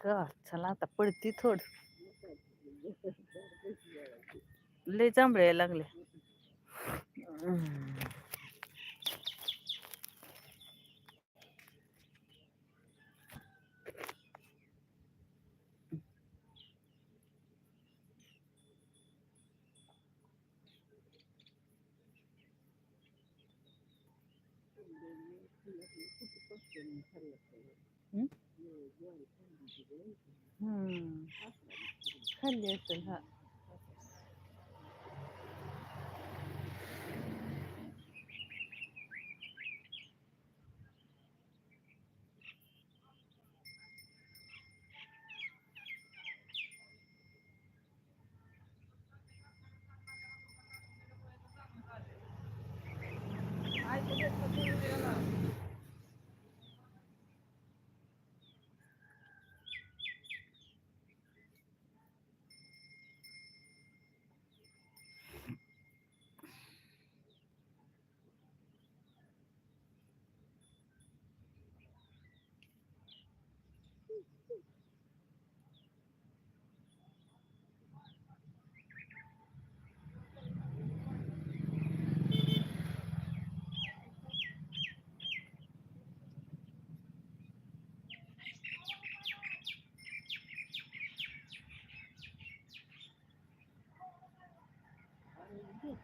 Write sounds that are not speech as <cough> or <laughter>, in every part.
God का चला आता पडती थोड लय जांभळे यायला लागले हम्म. हम्म? हम्म. खाल्ली असेल हा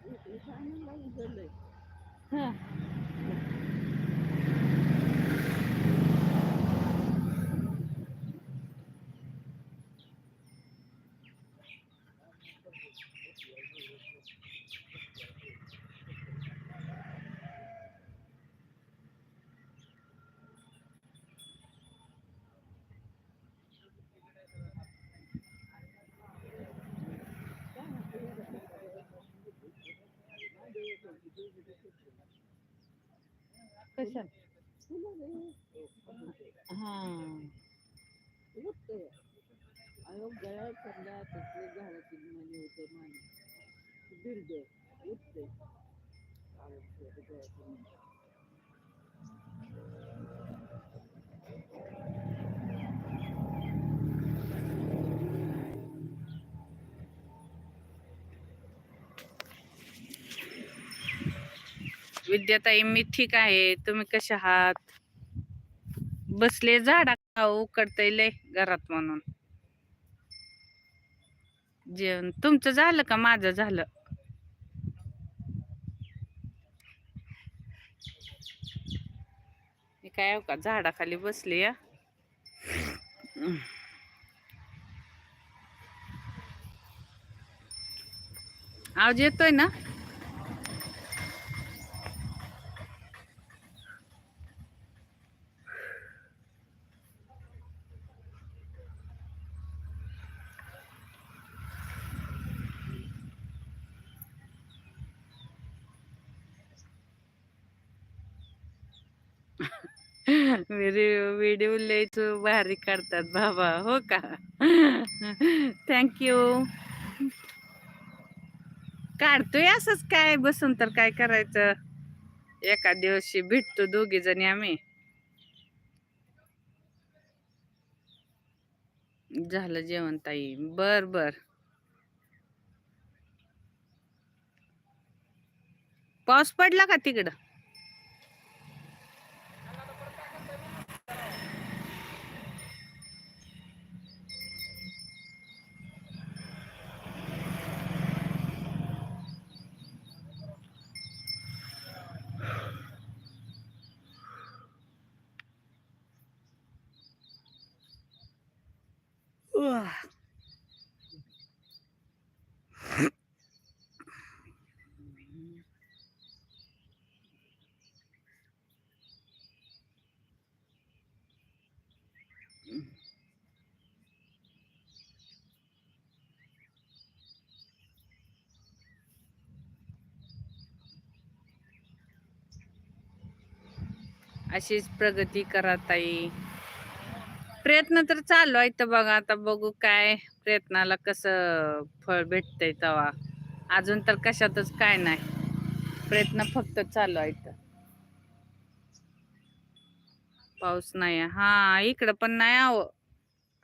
<laughs> हा. कशात? हा. अयो गळ्यात समजा तसले झाडाची म्हणजे होते माने बिरड उठते. विद्याताई मी ठीक आहे. तुम्ही कसे आहात? बसले झाडा उकडतय लय घरात म्हणून. जेवण तुमचं झालं का? माझं झालं. मी काय हो का? झाडाखाली बसली या आवाज येतोय ना? व्हिडिओ लयच भारी काढतात बाबा हो का? थँक्यू काढतोय असंच काय बसून तर काय करायचं? एका दिवशी भेटतो दोघी जणी आम्ही. झालं जेवण ताई. बर बर. पाऊस पडला का तिकडं? अशीच प्रगती करा ताई. प्रयत्न तर चालू आहे तर बघा आता बघू काय प्रयत्नाला कसं फळ भेटतंय तेव्हा. अजून तर कशातच काय नाही. प्रयत्न फक्त चालू आहेत. पाऊस नाही आहे. हा इकडं पण नाही आव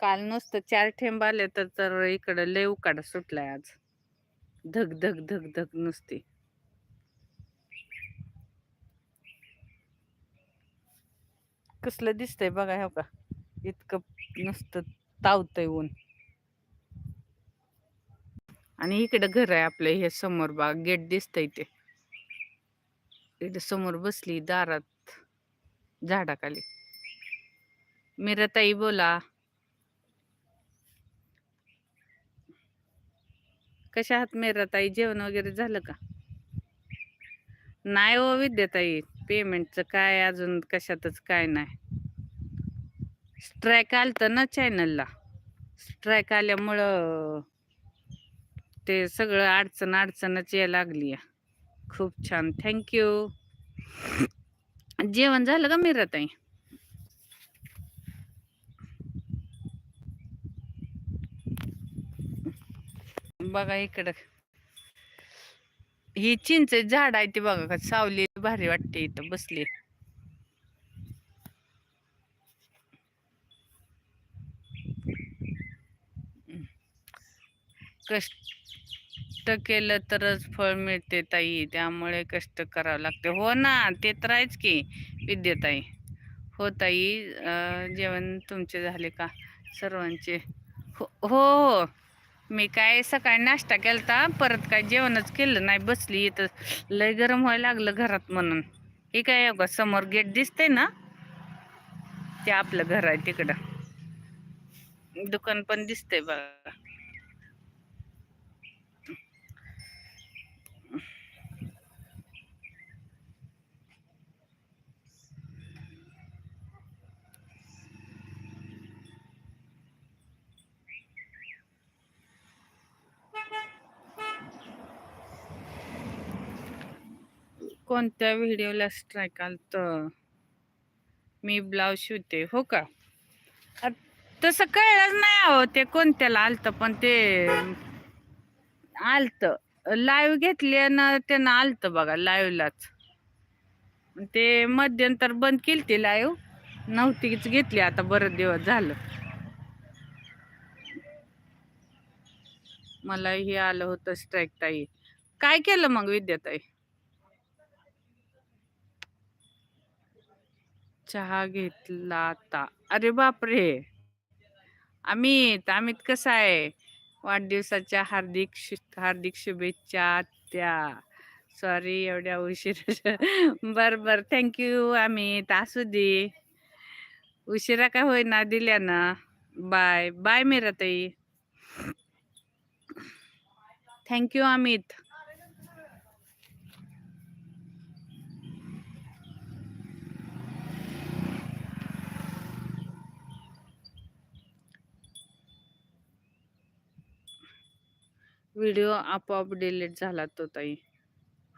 काल नुसतं चार ठेंब आले तर तर इकडं लय उकाडा सुटलाय आज. धग धग धग धग नुसती. कसलं दिसतंय बघा हो का इतकं नुसतं तावतंय ऊन. आणि इकडं घर आहे आपलं हे समोर बा गेट दिसतंय ते. इकडे समोर बसली दारात झाडाखाली. मीराताई बोला. कशा आहात मीराताई? जेवण वगैरे झालं का? नाही हो विद्याताई. पेमेंटचं काय अजून? कशातच काय नाही. स्ट्रायक आलतं ना चॅनलला स्ट्रायक आल्यामुळं ते सगळं अडचण अडचणच यायला लागली खूप छान. थँक्यू जेवण झालं का मीराताई? बघा इकडं. ही चिंच झाड आहे ते बघा का सावली भारी वाटते इथं बसली. कष्ट केलं तरच फळ मिळते ताई. त्यामुळे कष्ट करावं लागते. हो ना ते तर आहेच की विद्याताई. हो ताई जेवण तुमचे झाले का? सर्वांचे. हो हो हो. मी काय सकाळी नाश्ता केलता परत काय जेवणच केलं नाही. बसली इथं. लय गरम व्हायला लागलं घरात म्हणून. हे काय बघा समोर गेट दिसतंय ना? ते आपलं घर आहे तिकडं. दुकान पण दिसतंय बघा. कोणत्या व्हिडिओला स्ट्राईक आलत? मी ब्लाऊज शिवते हो का? तसं कळलंच नाही अहो ते कोणत्याला आलतं पण ते आलतं. लाईव्ह घेतली ना त्यानं आलतं बघा लाईव्हलाच ते मध्यंतर बंद केली ती लाईव्ह नव्हतीच घेतली आता बरं दिवस झालं. मला हे आलं होतं स्ट्राईक ताई. काय केलं मग विद्याताई? चहा घेतला आता अरे बापरे! अमित अमित कसा आहे? वाढदिवसाच्या हार्दिक शु- हार्दिक शुभेच्छा त्या सॉरी एवढ्या उशीर. बर बर. Thank you Amit. असू दे. उशिरा काय होईना दिल्या ना? Bye bye Meeratai. Thank you Amit. Video आपोआप डिलीट झाला तो ताई.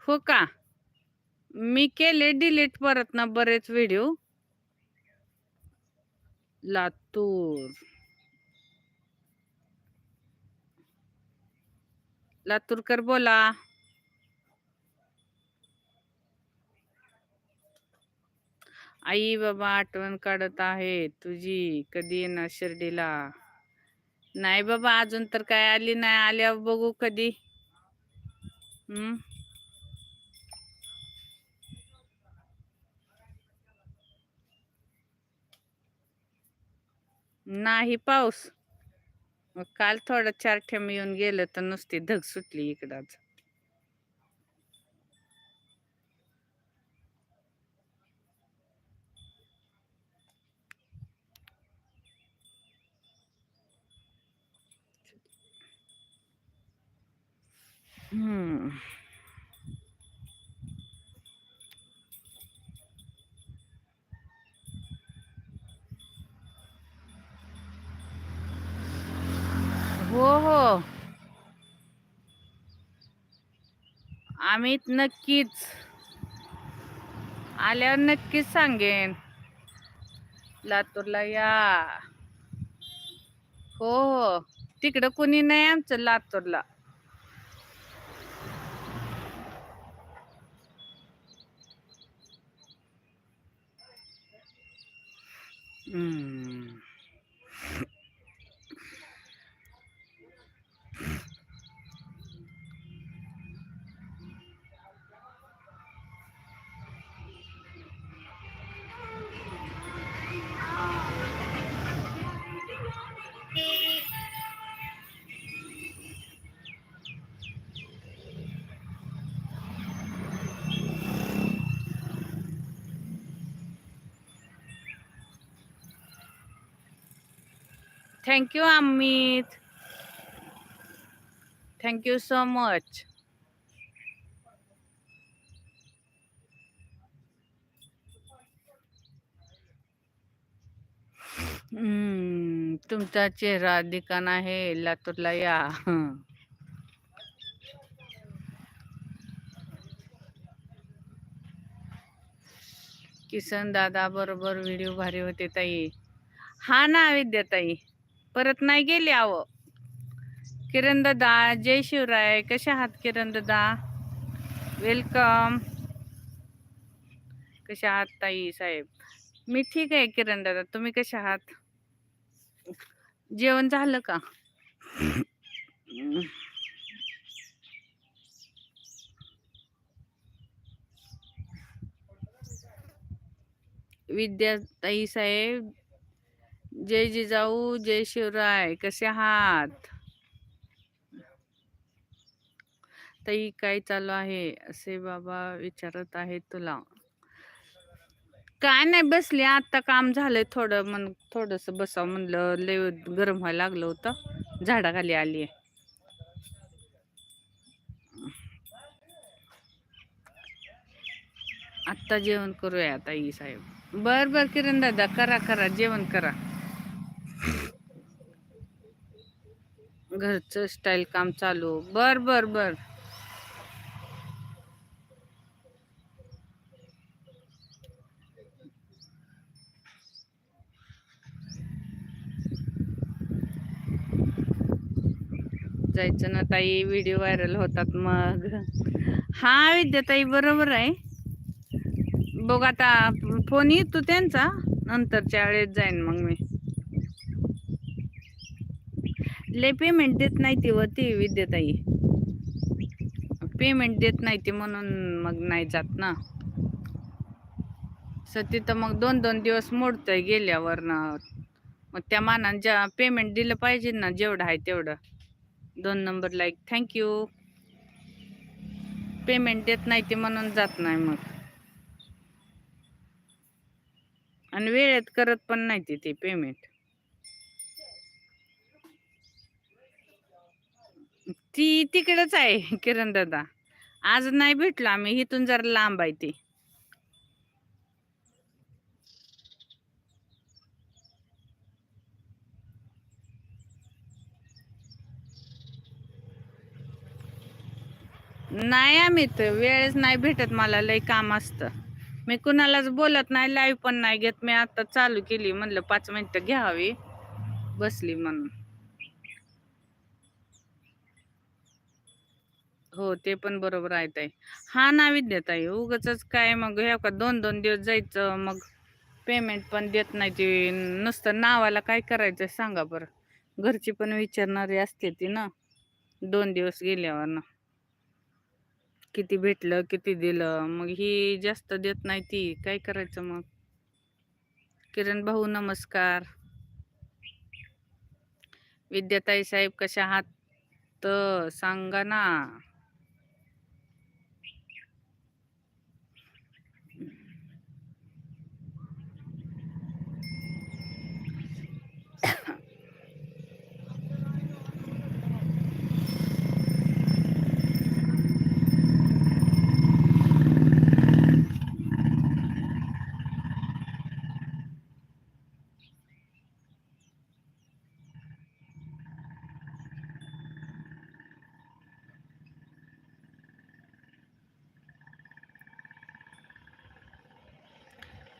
हो का? मी केले डिलीट परत ना बरेच व्हिडिओ. लातूर. लातूरकर बोला. आई बाबा आठवण काढत आहे. तुझी कधी येणार शिर्डीला? नाही बाबा अजून तर काय आली नाही आल्यावर बघू कधी. हम्म. नाही पाऊस. मग काल थोडं चार ठेम येऊन गेलं तर नुसती धग सुटली इकडंच आज. हम्म हो हो. आम्ही नक्कीच. आल्यावर नक्कीच सांगेन. लातूरला या. हो हो. तिकडं कुणी नाही आमचं लातूरला. Thank you Amit thank you so much तुमचा चेहरा दिकान आहे लातूरला या. किसन दादा बरोबर व्हिडिओ भारी होते ताई. हा ना विद्याताई परत नाही गेली आव. किरण दादा जय शिवराय. कसे आहात किरण दादा? वेलकम कसे आहात ताई साहेब? मी ठीक आहे किरण दादा. तुम्ही कसे आहात? जेवण झालं का? विद्या ताई साहेब जय जिजाऊ जय शिवराय कसे आहात? ताई काय चालू आहे? असे बाबा विचारत आहे तुला. काय नाही बसले. आता काम झालंय थोडं मन थोडस बसावं म्हणलं. लय गरम व्हायला लागलं होतं. झाडाखाली आली आहे. आत्ता जेवण करूया ताई साहेब. बर बर किरण दादा करा करा. जेवण करा. घरचं स्टाईल काम चालू. बर बर बर. जायचं ना ताई व्हिडिओ व्हायरल होतात मग. हा विद्याताई बरोबर आहे. बघ आता फोन येतो त्यांचा नंतरच्या वेळेत जाईन मग मी. ले पेमेंट देत नाही ती व ती विद्याताई. पेमेंट देत नाही ती म्हणून मग नाही जात ना. स तिथं मग दोन दोन दिवस मोडतंय गेल्यावर ना मग त्या मानानं ज्या पेमेंट दिलं पाहिजे ना जेवढं आहे तेवढं. दोन नंबर लाईक थँक्यू पेमेंट देत नाही ते म्हणून जात नाही मग. आणि वेळेत करत पण नाही ती ते पेमेंट ती तिकडेच आहे किरण दादा. आज नाही भेटलो आम्ही इथून जरा लांब आहे ती. नाही आम्ही तर वेळच नाही भेटत मला लय काम असतं. मी कुणालाच बोलत नाही लाईव्ह पण नाही घेत. मी आता चालू केली म्हणलं पाच मिनिटं घ्यावी बसली म्हणून. हो ते पण बरोबर आहे ताई. हा ना विद्याताई उगच काय मग हे का दोन दोन दिवस जायचं मग पेमेंट पण देत नाही ते. नुसतं नावाला काय करायचं सांगा बरं. घरची पण विचारणारी असते ती ना. दोन दिवस गेल्यावर ना. किती भेटलं किती दिलं मग ही जास्त देत नाही ती. काय करायचं मग? किरण भाऊ नमस्कार. विद्याताई साहेब कशा आहात? तर सांगा ना.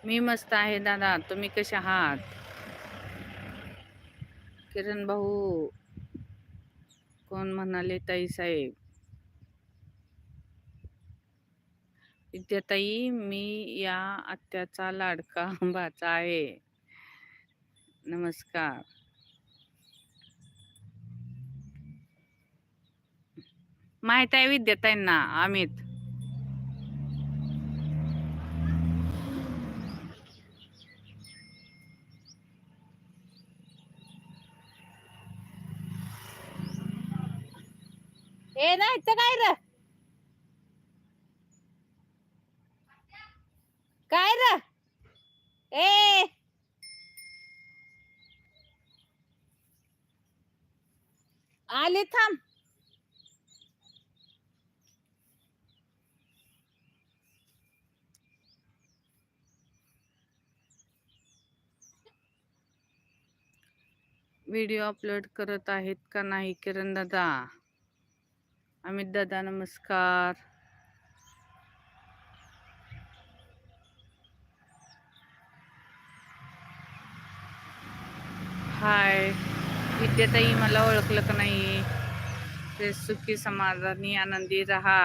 मी मस्त आहे दादा. तुम्ही कसे आहात? किरण भाऊ कोण म्हणाले ताई साहेब? विद्याताई मी या आत्याचा लाडका भाचा आहे. नमस्कार. माहीत आहे विद्याताईंना अमित ए नाही तर काय र? काय र? ए! आले थांब. व्हिडिओ अपलोड करत आहेत का नाही किरण दादा अमित दादा नमस्कार. हाय. विद्याताई मला ओळखलं का नाही? ते सुखी समाधानी आनंदी राहा.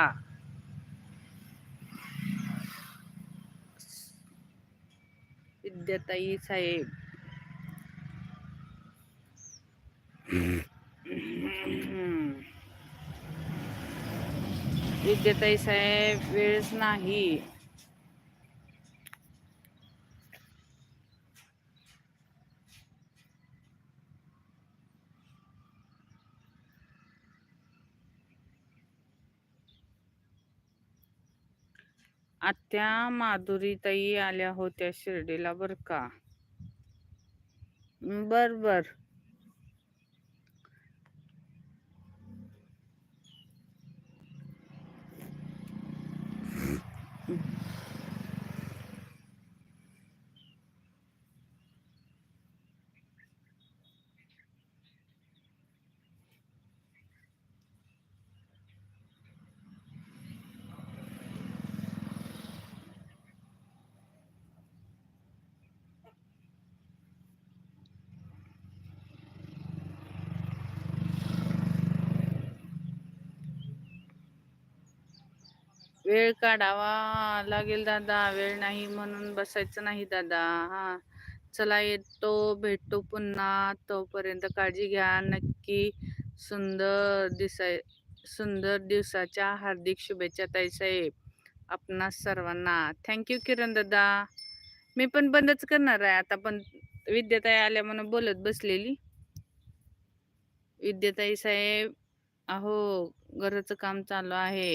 विद्याताई साहेब विद्याताई साहेब वेळच नाही. आत्या माधुरीताई आल्या होत्या शिर्डीला बर का? बर बर. वेळ काढावा लागेल दादा. वेळ नाही म्हणून बसायचं नाही दादा. हा. चला येतो भेटतो पुन्हा. तोपर्यंत काळजी घ्या. नक्की सुंदर दिसाय सुंदर दिवसाच्या हार्दिक शुभेच्छा ताईसाहेब. आपणा सर्वांना. थँक्यू किरण दादा. मी पण बंदच करणार आहे. आता पण विद्याताई आल्या म्हणून बोलत बसलेली. विद्याताई साहेब अहो घराचं काम चालू आहे.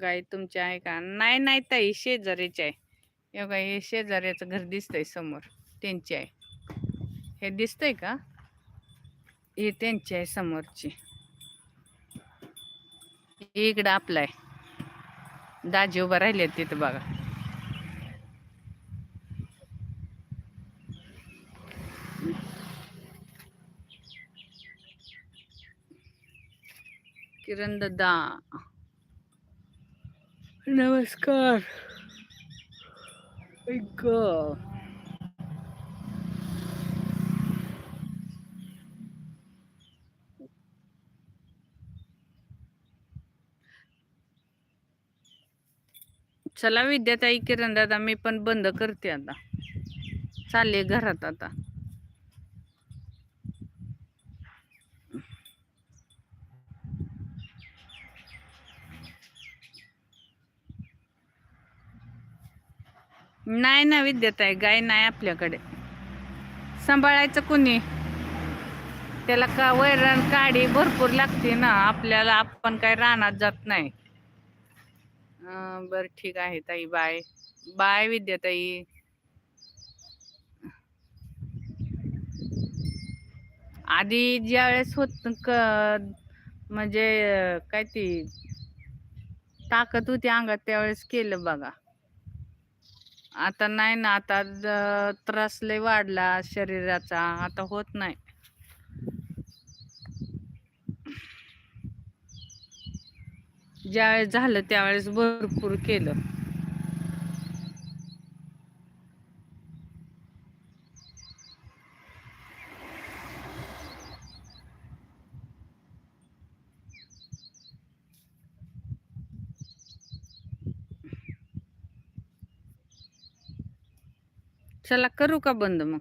गाय तुमची आहे का? नाही नाही ताई शेजारीची आहे. हे गाई हे शेजाऱ्याचं घर दिसतंय समोर. त्यांची आहे. हे दिसतंय का? हे त्यांची आहे समोरची. इकडं आपलं आहे. दाजी उभा राहिले तिथं बघा. किरण दादा. नमस्कार ऐक चला विद्याताई किरण दादा मी पण बंद करते आता. चालले घरात आता. नाही ना विद्याताई गाय नाही आपल्याकडे. सांभाळायचं कुणी? त्याला का वैरण काडी भरपूर लागते ना आपल्याला आपण काय रानात जात नाही. बर ठीक आहे ताई बाय. बाय विद्याताई. आधी ज्या वेळेस होत क म्हणजे काय ती ताकद होती अंगात त्यावेळेस केलं बघा. आता नाही ना आता त्रास लय वाढला शरीराचा आता होत नाही. ज्यावेळेस झालं त्यावेळेस भरपूर केलं. चला करू का बंद मग